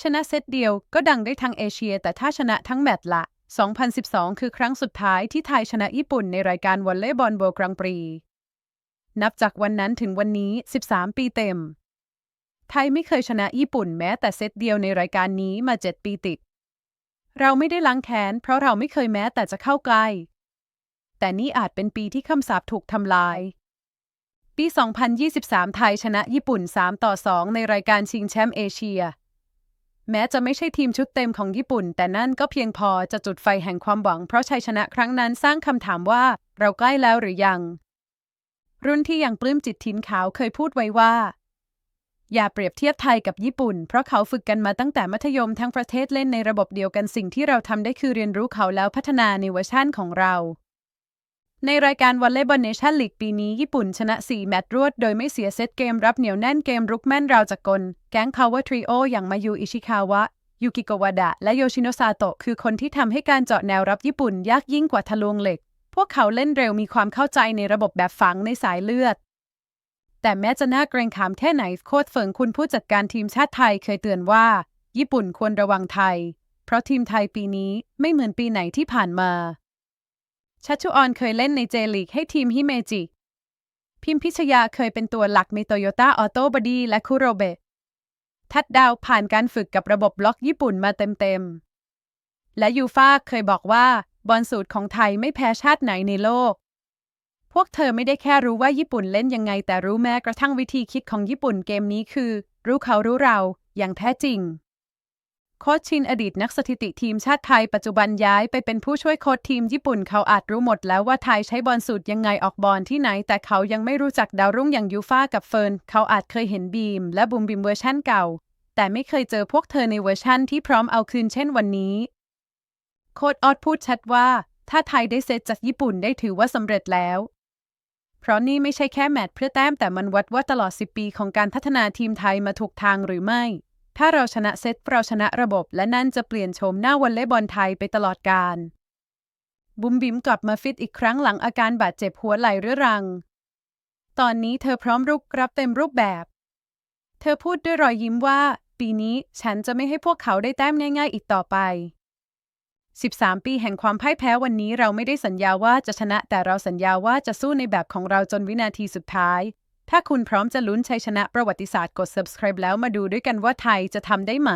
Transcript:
ชนะเซตเดียวก็ดังได้ทั้งเอเชีย แต่ถ้าชนะทั้งแมตช์ละ 2012 คือครั้งสุดท้ายที่ไทยชนะญี่ปุ่นในรายการวอลเลย์บอลโบกรังปรี นับจากวันนั้นถึงวันนี้ 13 ปีเต็ม ไทยไม่เคยชนะญี่ปุ่นแม้แต่เซตเดียวในรายการนี้มา 7 ปีติด เราไม่ได้ล้างแค้นเพราะเราไม่เคยแม้แต่จะเข้าใกล้ แต่นี่อาจเป็นปีที่คำสาปถูกทำลายปี 2023 ไทยชนะญี่ปุ่น 3 ต่อ 2 ในรายการชิงแชมป์เอเชีย แม้จะไม่ใช่ทีมชุดเต็มของญี่ปุ่น แต่นั่นก็เพียงพอจะจุดไฟแห่งความหวัง เพราะชัยชนะครั้งนั้นสร้างคำถามว่าเราใกล้แล้วหรือยัง รุ่นที่ยังปลื้มจิตทินขาวเคยพูดไว้ว่า อย่าเปรียบเทียบไทยกับญี่ปุ่น เพราะเขาฝึกกันมาตั้งแต่มัธยมทั้งประเทศเล่นในระบบเดียวกันสิ่งที่เราทำได้คือเรียนรู้เขาแล้วพัฒนาในเวอร์ชั่นของเรา ในรายการวอลเลย์บอลเนชั่นลีกปีนี้ ญี่ปุ่นชนะ 4 แมตช์รวด โดยไม่เสียเซตเกมรับเหนียวแน่นเกมรุกแม่นราวจักกล แก๊ง Power Trio อย่างมายูอิชิคาวะ ยูกิโกวาดะ และโยชิโนซาโตะ คือคนที่ทำให้การเจาะแนวรับญี่ปุ่นยากยิ่งกว่าทะลวงเหล็ก พวกเขาเล่นเร็วมีความเข้าใจในระบบแบบฝังในสายเลือด แต่แม้จะน่าเกรงขามแค่ไหนโค้ชเฟิงคุณผู้จัดการทีมชาติไทยเคยเตือนว่า ญี่ปุ่นควรระวังไทย เพราะทีมไทยปีนี้ไม่เหมือนปีไหนที่ผ่านมา ชัชชุออนเคยเล่นในเจลีกให้ทีมฮิเมจิ พิมพิชยาเคยเป็นตัวหลักในโตโยต้าออโต้บอดี้และคุโรเบะทัดดาวผ่านการฝึกกับระบบบล็อกญี่ปุ่นมาเต็มๆ และยูฟ่าเคยบอกว่า บอลสูตรของไทยไม่แพ้ชาติไหนในโลก พวกเธอไม่ได้แค่รู้ว่าญี่ปุ่นเล่นยังไง แต่รู้แม้กระทั่งวิธีคิดของญี่ปุ่นเกมนี้คือ รู้เขารู้เราอย่างแท้จริง โค้ชชินอดีตนักสถิติทีมชาติไทยปัจจุบันย้ายไปเป็นผู้ช่วยโค้ชทีมญี่ปุ่นเขาอาจรู้หมดแล้วว่าไทยใช้บอลสูตรยังไงออกบอลที่ไหน แต่เขายังไม่รู้จักดาวรุ่งอย่างยูฟ่ากับเฟิร์น เขาอาจเคยเห็นบีม และบุมบิมเวอร์ชั่นเก่า แต่ไม่เคยเจอพวกเธอในเวอร์ชั่นที่พร้อมเอาคืนเช่นวันนี้ โค้ชออดพูดชัดว่า ถ้าไทยได้เซตจากญี่ปุ่นได้ถือว่าสำเร็จแล้ว เพราะนี่ไม่ใช่แค่แมตช์เพื่อแต้มแต่มันวัดว่าตลอด 10 ปีของการพัฒนาทีมไทยมาถูกทางหรือไม่ ถ้าเราชนะเซตเราชนะระบบ และนั่นจะเปลี่ยนโฉมหน้าวอลเลย์บอลไทยไปตลอดกาลบุมบิมกลับมาฟิตอีกครั้งหลังอาการบาดเจ็บหัวไหล่เรื้อรัง ตอนนี้เธอพร้อมรุกรับเต็มรูปแบบ เธอพูดด้วยรอยยิ้มว่า ปีนี้ฉันจะไม่ให้พวกเขาได้แต้มง่ายๆอีกต่อไป 13 ปีแห่งความพ่ายแพ้วันนี้เราไม่ได้สัญญาว่าจะชนะ แต่เราสัญญาว่าจะสู้ในแบบของเราจนวินาทีสุดท้าย ถ้าคุณพร้อมจะลุ้นชัยชนะประวัติศาสตร์กด subscribe แล้วมาดูด้วยกันว่าไทยจะทำได้ไหม